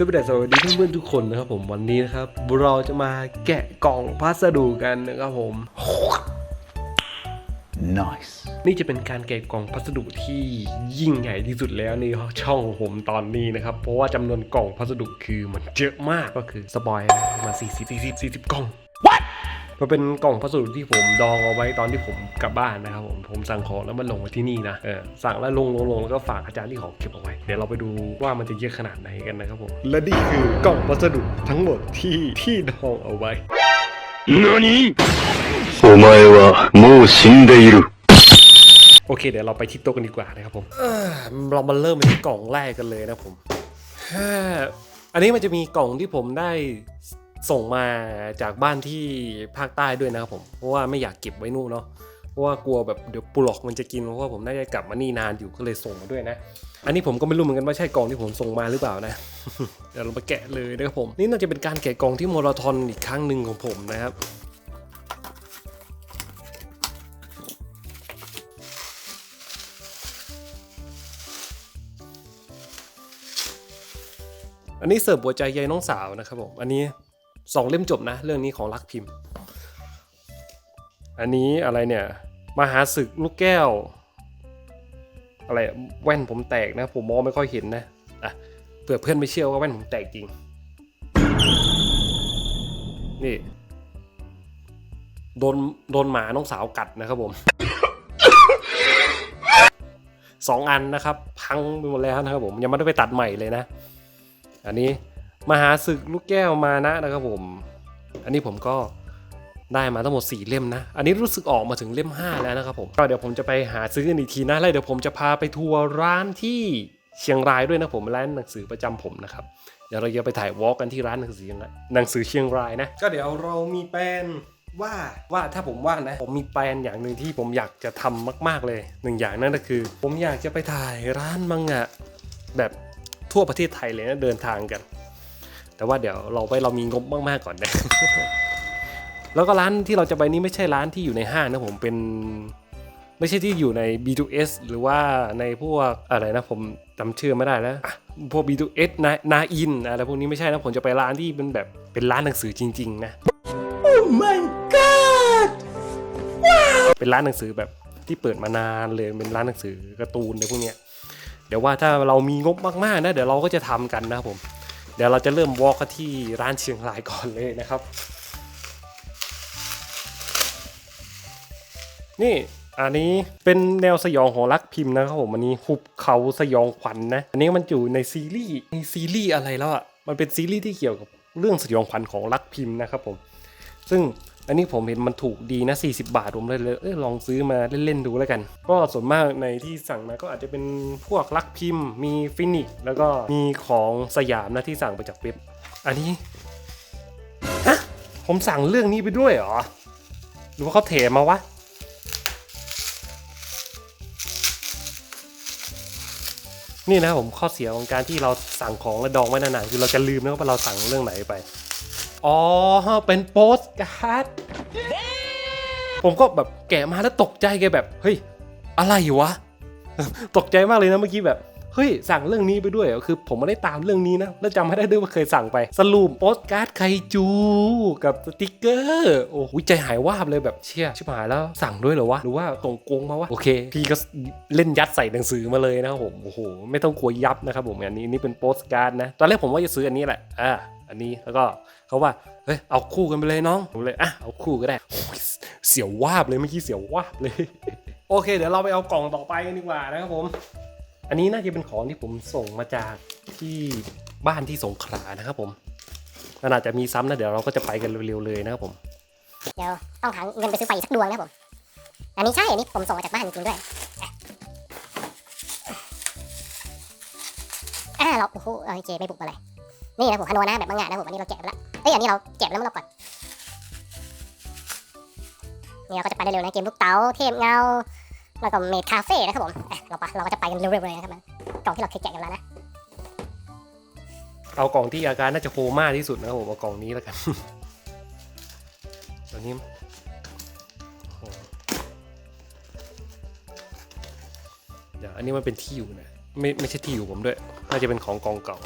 สวัสดีสวัสดีเพื่อนๆทุกคนนะครับผมวันนี้นะครับ เราจะมาแกะกล่องพัสดุกันนะครับผม Nice. นี่จะเป็นการแกะกล่องพัสดุที่ยิ่งใหญ่ที่สุดแล้วในช่องของผมตอนนี้นะครับ เพราะว่าจำนวนกล่องพัสดุคือมันเยอะมากก็คือสปอยประมา40 40 40 กล่อง What มันเป็นกล่องพัสดุที่ผมดองเอาไว้ตอนที่ผมกลับบ้านนะครับผมผมสั่งของแล้วมันลงมาที่นี่นะเออสั่งแล้วลงลงลงแล้วก็ฝากอาจารย์ที่หอเก็บเอาไว้เดี๋ยวเราไปดูว่ามันจะเยอะขนาดไหนกันนะครับผมและนี่คือกล่องพัสดุทั้งหมดที่ที่ดองเอาไว้ 何お前はもう死んでいる。 โอเค เดี๋ยวเราไปที่โต๊ะกันดีกว่านะครับผมเอ่อเรามาเริ่มไปที่กล่องแรกกันเลยนะผมฮ่าอันนี้มันจะมีกล่องที่ผมได้ ส่งมาจากบ้านที่ภาคใต้ด้วยนะครับผมเพราะว่าไม่อยากเก็บไว้นู่นเนาะเพราะว่ากลัวแบบเดี๋ยวปุหลอกมันจะกินเพราะว่าผมน่าจะกลับมานี่นานอยู่ก็เลยส่งมาด้วยนะ อันนี้ผมก็ไม่รู้เหมือนกันว่าใช่กล่องที่ผมส่งมาหรือเปล่านะเดี๋ยวเรามาแกะเลยนะครับผมนี่น่าจะเป็นการแกะกล่องที่มาราธอนอีกครั้งหนึ่งของผมนะครับอันนี้เสิร์ฟหัวใจใยน้องสาวนะครับผม อันนี้ สองเล่มจบนะ เรื่องนี้ของรักพิมพ์ อันนี้อะไรเนี่ย มหาศึกลูกแก้ว อะไรแว่นผมแตกนะ ผมมองไม่ค่อยเห็นนะอะเผื่อเพื่อนไม่เชื่อว่าแว่นผมแตกจริง นี่ โดนโดนหมาน้องสาวกัดนะครับผมสองอันนะครับ พังไปหมดแล้วนะครับผมยังไม่ได้ไปตัดใหม่เลยนะ อันนี้ มหาศึกลูกแก้วมานะนะครับผม อันนี้ผมก็ได้มาทั้งหมด 4 เล่มนะ อันนี้รู้สึกออกมาถึงเล่ม 5 แล้วนะครับผมก็เดี๋ยวผมจะไปหาซื้อกันอีกทีนะ แล้วเดี๋ยวผมจะพาไปทัวร์ร้านที่เชียงรายด้วยนะผมร้านหนังสือประจำผมนะครับ เดี๋ยวเราจะไปถ่ายวอล์กกันที่ร้านหนังสือนะหนังสือเชียงรายนะ ก็เดี๋ยวเรามีแปลนว่าว่าถ้าผมว่านะ ผมมีแปลนอย่างหนึ่งที่ผมอยากจะทำมากๆเลยหนึ่งอย่างนั่นก็คือ ผมอยากจะไปถ่ายร้านมังงะแบบทั่วประเทศไทยเลยนะเดินทางกัน แต่ว่าเดี๋ยวเราไปเรามีงบมากๆก่อนนะแล้วก็ร้านที่เราจะไปนี่ไม่ใช่ร้านที่อยู่ในห้างนะผมเป็นไม่ใช่ที่อยู่ใน B2S หรือว่าในพวกอะไรนะผมจำชื่อไม่ได้แล้วอะพวก B2S นานาอินอะไรพวกนี้ไม่ใช่นะผมจะไปร้านที่เป็นแบบเป็นร้านหนังสือจริง ๆ นะเป็นร้านหนังสือแบบที่เปิดมานานเลยเป็นร้านหนังสือการ์ตูนในพวกเนี้ยเดี๋ยวว่าถ้าเรามีงบมากๆนะเดี๋ยวเราก็จะทำกันนะครับผม เดี๋ยวเราจะเริ่มวอล์กที่ร้านเชียงรายก่อนเลยนะครับ นี่อันนี้เป็นแนวสยองของรักพิมพ์นะครับผมอันนี้หุบเขาสยองขวัญนะอันนี้มันอยู่ในซีรีส์ในซีรีส์อะไรแล้วอะมันเป็นซีรีส์ที่เกี่ยวกับเรื่องสยองขวัญของรักพิมพ์นะครับผม ซึ่ง อันนี้ผมเห็นมันถูกดีนะ 40 บาทผมเลยเลยเอลองซื้อมาเล่นๆดูแล้วกัน ก็ส่วนมากในที่สั่งมาก็อาจจะเป็นพวกลักพิมพ์ มีฟินิกแล้วก็มีของสยามนะที่สั่งไปจากเว็บ อันนี้ฮะผมสั่งเรื่องนี้ไปด้วยเหรอ หรือว่าเขาเทมาวะนี่นะผมข้อเสียของการที่เราสั่งของและดองไว้นานๆคือเราจะลืมนะว่าเราสั่งเรื่องไหนไป อ๋อ เป็นโปสการ์ด ผมก็แบบแกะมาแล้วตกใจแกแบบ เฮ้ย อะไรวะ ตกใจมากเลยนะเมื่อกี้แบบ เฮ้ยสั่งเรื่องนี้ไปด้วยเหรอคือ ผมไม่ได้ตามเรื่องนี้นะแล้วจำไม่ได้ด้วยว่าเคยสั่งไป สรุปโปสการ์ดไคจูกับสติกเกอร์โอ้โหใจหายวาบเลยแบบเชี่ยชิบหายแล้วสั่งด้วยเหรอวะหรือว่าส่งโกงมาวะโอเค พี่ก็เล่นยัดใส่หนังสือมาเลยนะครับผมโอ้โหไม่ต้องกลัวยับนะครับผมอันนี้นี่เป็นโปสการ์ดนะตอนแรกผมว่าจะซื้ออันนี้แหละอ่าอันนี้แล้วก็เขาว่าเฮ้ยเอาคู่กันไปเลยน้องผมเลยอะเอาคู่ก็ได้โอ้ยเสียววาบเลยเมื่อกี้เสียววาบเลย โอเค เดี๋ยวเราไปเอากล่องต่อไปกันดีกว่านะครับผม อันนี้น่าจะเป็นของที่ผมส่งมาจากที่บ้านที่สงขลานะครับผมมันอาจจะมีซ้ำนะเดี๋ยวเราก็จะไปกันเร็วๆเลยนะครับผม เดี๋ยวต้องหาเงินไปซื้อไฟอีกสักดวงนะครับผม อันนี้ใช่ อันนี้ผมส่งมาจากบ้านจริงด้วยอะอ่าเราโอ้โหโอเคไม่บุกมาเลย นี่นะผมฮานวนะแบบมังงะนะผมอันนี้เราแกะไปแล้วเอ้ยอันนี้เราแกะแล้วมื่อเราก่อนนี่เราก็จะไปเร็วๆนะเกมลูกเต๋าเทพเงา แล้ก็เมดคาเฟ่นะครับผมเราไปเราก็จะไปกันเร็วๆเลยนะครับมันกล่องที่เราเคยแกะกันแล้วนะ เอากล่องที่อาการน่าจะโคม่าที่สุดนะครับผมเอากล่องนี้แล้วกันตัวนี้เดี๋ยวอันนี้มันเป็นที่อยู่นะไม่ไม่ใช่ที่อยู่ผมด้วย น่าจะเป็นของกองเก่า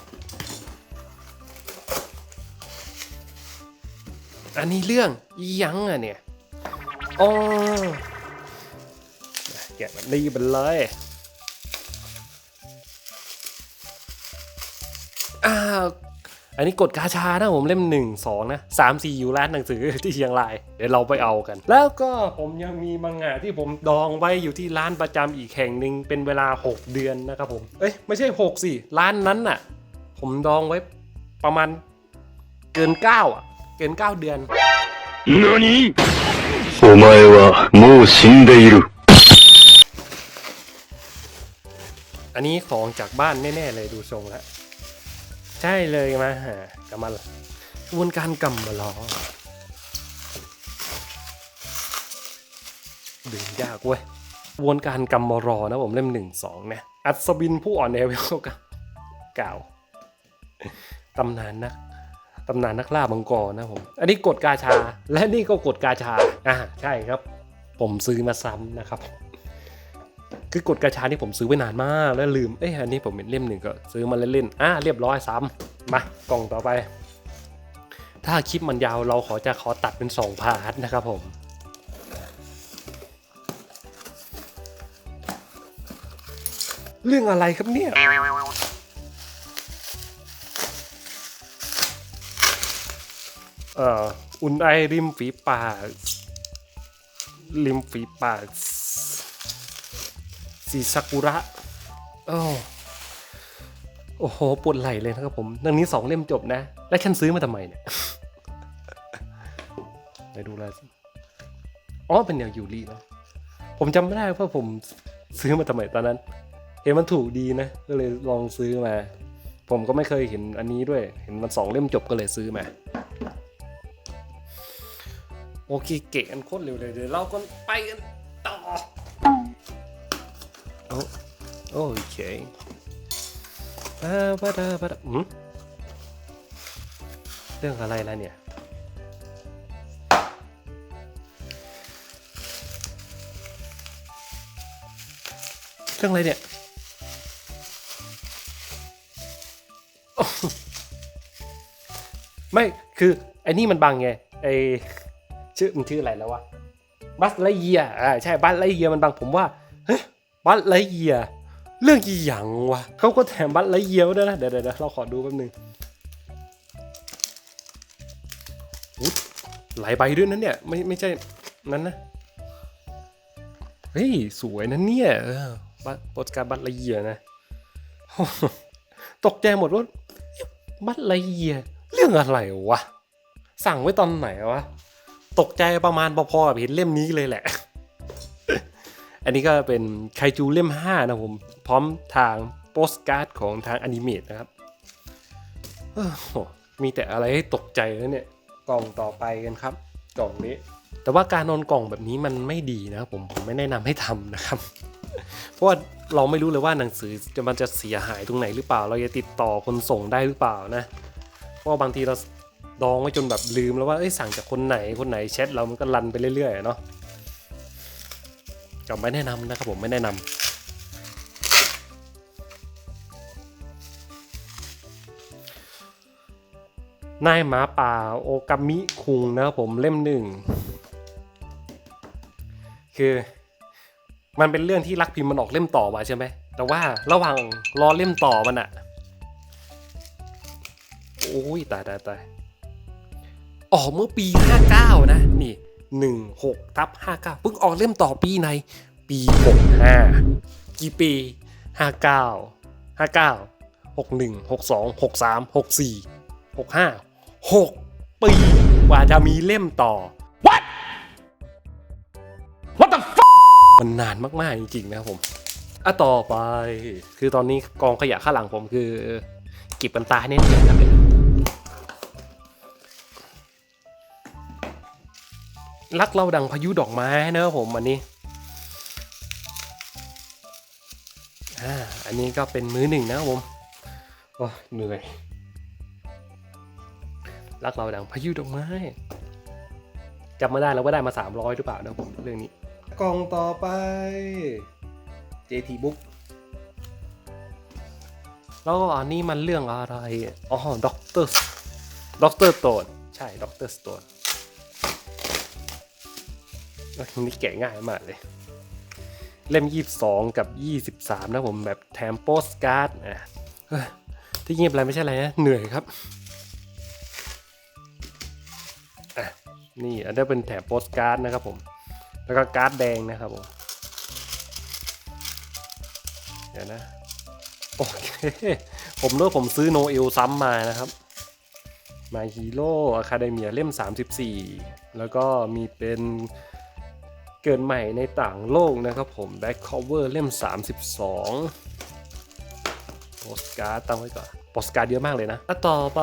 อันนี้เรื่องยังอะเนี่ยอ๋อ แกะมันรีบไปเลยอ้าวอันนี้กดกาชานะผมเล่มหนึ่งสองนะสามสี่อยู่ร้านหนังสือ ที่เชียงราย เดี๋ยวเราไปเอากัน แล้วก็ผมยังมีมังงะที่ผมดองไว้อยู่ที่ร้านประจำอีกแห่งหนึ่งเป็นเวลา 6 เดือนนะครับผม เอ้ยไม่ใช่ 6 สิ ร้านนั้นน่ะ ผมดองไว้ประมาณเกิน 9 อ่ะ เกิน 9 เดือน 何お前はもう死んでいる。 อันนี้ของจากบ้านแน่ๆเลยดูทรงแล้วใช่เลยมาหากำมะลอกระบวนการกำมะลอดึงยากเว้ยกระบวนการกำมะรอนะผมเล่มหนึ่งสองนะอัศบินผู้อ่อนแอเวลกับเก่าตำนานนักตำนานนักล่ามังกรนะผม อันนี้กดกาชา และนี่ก็กดกาชา อ่าใช่ครับ ผมซื้อมาซ้ำนะครับ คือกดกระชานี่ผมซื้อไว้นานมากแล้วลืม เอ้ยอันนี้ผมเป็นเล่มหนึ่งก็ซื้อมาเล่นๆอะเรียบร้อยซ้ำมากล่องต่อไป ถ้าคลิปมันยาวเราขอจะขอตัดเป็น 2 พาร์ทนะครับผมเรื่องอะไรครับเนี่ย เอ่อ อุ่นไอริมฝีปากริมฝีปาก สีซากุระโอ้โอ้โหปวดไหล่เลยนะครับผมเรื่องนี้สองเล่มจบนะ แล้วฉันซื้อมาทำไมเนี่ยไปดูแลสิอ๋อเป็นแนวยูรีนะผมจำไม่ได้ว่าผมซื้อมาทำไมตอนนั้น เห็นมันถูกดีนะ ก็เลยลองซื้อมา ผมก็ไม่เคยเห็นอันนี้ด้วย เห็นมันสองเล่มจบก็เลยซื้อมาโอเคเกะกันโคตรเร็วเลยเดี๋ยวเราก็ไปกันต่อ โอ้โอเคปาปาดาปาดาอืมเรื่องอะไรล่ะเนี่ยเรื่องอะไรเนี่ยไม่คือไอ้นี่มันบังไงไอชื่อมันชื่ออะไรแล้ววะบัสไลเยียอ่าใช่บัสไลเยียมันบังผมว่า บัตไลเยียเรื่องกี่อย่างวะเขาก็แถมบัตไลเยียไว้ด้วยนะ เดี๋ยวเดี๋ยวเราขอดูแป๊บนึงอุ๊ยหลายใบด้วยนะเนี่ยไม่ไม่ใช่นั้นนะเฮ้ยสวยนะเนี่ยบัตโปสการ์ดบัตไลเยียนะ ตกใจหมดว่าบัตไลเยียเรื่องอะไรวะ สั่งไว้ตอนไหนวะ ตกใจประมาณพอๆกับเห็นเล่มนี้เลยแหละ อันนี้ก็เป็นไคจูเล่ม5นะผมพร้อมทางโปสการ์ดของทางอนิเมตนะครับโอ้โหมีแต่อะไรให้ตกใจแล้วเนี่ยกล่องต่อไปกันครับ กล่องนี้ แต่ว่าการนอนกล่องแบบนี้มันไม่ดีนะครับผมผมไม่แนะนำให้ทำนะครับ เพราะว่าเราไม่รู้เลยว่าหนังสือจะมันจะเสียหายตรงไหนหรือเปล่า เราจะติดต่อคนส่งได้หรือเปล่านะเพราะว่าบางทีเราดองไว้จนแบบลืมแล้วว่าสั่งจากคนไหนคนไหนแชทเรามันก็รันไปเรื่อยๆเนาะ ก็ไม่แนะนำนะครับผมไม่แนะนำนายหมาป่าโอกามิคุงนะครับผมเล่มหนึ่งคือมันเป็นเรื่องที่รักพิมพ์มันออกเล่มต่อมาใช่ไหมแต่ว่าระหว่างรอเล่มต่อมันอะโอ้ยตายตายตายออกเมื่อปี 59 นะ นี่ 16ทับ59เพิ่งออกเล่มต่อปีในปี 65 กี่ปี 59 59 61 62 63 64 65 6 ปี กว่าจะมีเล่มต่อ What What the f มันนานมากๆจริงๆนะครับผมอะต่อไป คือตอนนี้กองขยะข้างหลังผมคือเก็บกันตายแน่ๆครับ รักเราดังพายุดอกไม้นะครับผมอันนี้อ่าอันนี้ก็เป็นมื้อหนึ่งนะครับผมโอ้ยเหนื่อยรักเราดังพายุดอกไม้จำไม่ได้แล้วว่าได้มา 300หรือเปล่านะผมเรื่องนี้กล่องต่อไป JT Book แล้วอันนี้มันเรื่องอะไร อ๋อด็อกเตอร์ด็อกเตอร์โตนใช่ด็อกเตอร์สโตน นี่แกะง่ายมากเลย เล่ม 22 กับ 23 นะผมแบบแถมโปสการ์ดอะที่เงียบอะไรไม่ใช่อะไรนะ เหนื่อยครับอะนี่อันนี้เป็นแถมโปสการ์ดนะครับผม แล้วก็การ์ดแดงนะครับผม เดี๋ยวนะ โอเค ผมรู้ว่าผมซื้อโนเอลซ้ำมานะครับมาฮีโร่อะคาเดเมียเล่ม 34 แล้วก็มีเป็น เกิดใหม่ในต่างโลกนะครับผม Back Cover เล่ม 32 โปสการ์ดตั้งไว้ก่อน โปสการ์ดเยอะมากเลยนะอะต่อไป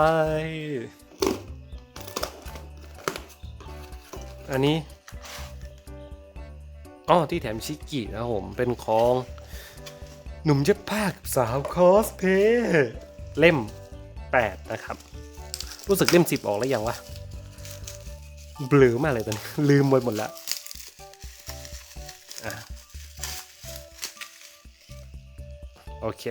อันนี้อ๋อที่แถมชิกินะผม เป็นของหนุ่มเย็บผ้ากับสาวคอสเพย์เล่ม 8 นะครับ รู้สึกเล่ม 10 ออกแล้วยังวะเบลอมากเลยตอนนี้ลืมไปหมดแล้ว อะโอเค